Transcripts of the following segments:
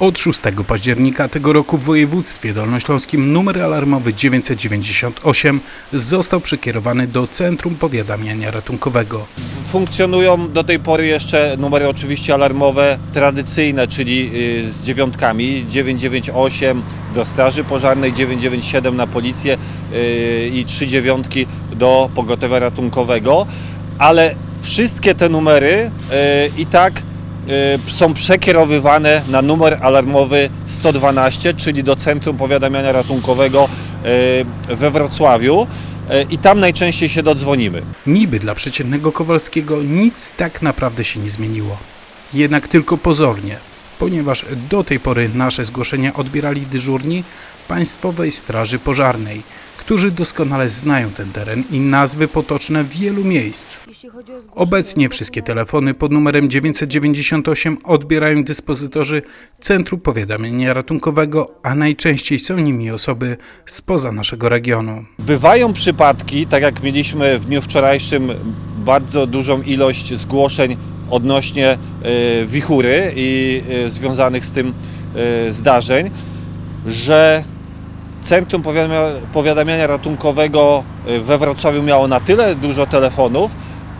Od 6 października tego roku w województwie dolnośląskim numer alarmowy 998 został przekierowany do Centrum Powiadamiania Ratunkowego. Funkcjonują do tej pory jeszcze numery oczywiście alarmowe tradycyjne, czyli y, z dziewiątkami 998 do Straży Pożarnej, 997 na policję y, i trzy dziewiątki do pogotowia ratunkowego, ale wszystkie te numery y, i tak są przekierowywane na numer alarmowy 112, czyli do Centrum Powiadamiania Ratunkowego y, we Wrocławiu y, i tam najczęściej się dodzwonimy. Niby dla przeciętnego Kowalskiego nic tak naprawdę się nie zmieniło. Jednak tylko pozornie, ponieważ do tej pory nasze zgłoszenia odbierali dyżurni Państwowej Straży Pożarnej, którzy doskonale znają ten teren i nazwy potoczne wielu miejsc. Obecnie wszystkie telefony pod numerem 998 odbierają dyspozytorzy Centrum Powiadamiania Ratunkowego, a najczęściej są nimi osoby spoza naszego regionu. Bywają przypadki, tak jak mieliśmy w dniu wczorajszym, bardzo dużą ilość zgłoszeń odnośnie e, wichury i e, związanych z tym e, zdarzeń, że Centrum Powiadamia- Powiadamiania Ratunkowego e, we Wrocławiu miało na tyle dużo telefonów,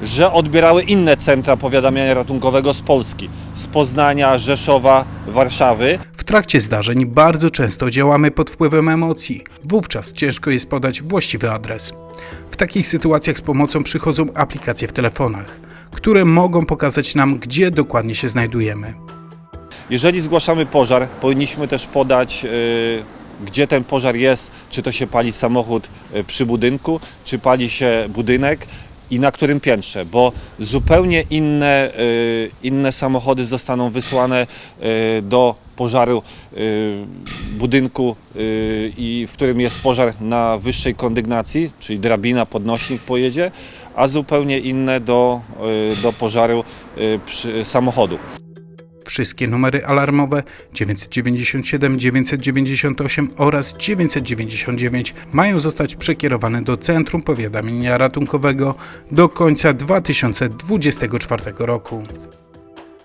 że odbierały inne centra powiadamiania ratunkowego z Polski, z Poznania, Rzeszowa, Warszawy. W trakcie zdarzeń bardzo często działamy pod wpływem emocji. Wówczas ciężko jest podać właściwy adres. W takich sytuacjach z pomocą przychodzą aplikacje w telefonach, które mogą pokazać nam, gdzie dokładnie się znajdujemy. Jeżeli zgłaszamy pożar, powinniśmy też podać, y, gdzie ten pożar jest, czy to się pali samochód y, przy budynku, czy pali się budynek i na którym piętrze, bo zupełnie inne, y, inne samochody zostaną wysłane y, do pożaru budynku, i w którym jest pożar na wyższej kondygnacji, czyli drabina, podnośnik pojedzie, a zupełnie inne do, do pożaru samochodu. Wszystkie numery alarmowe 997, 998 oraz 999 mają zostać przekierowane do Centrum Powiadamiania Ratunkowego do końca 2024 roku.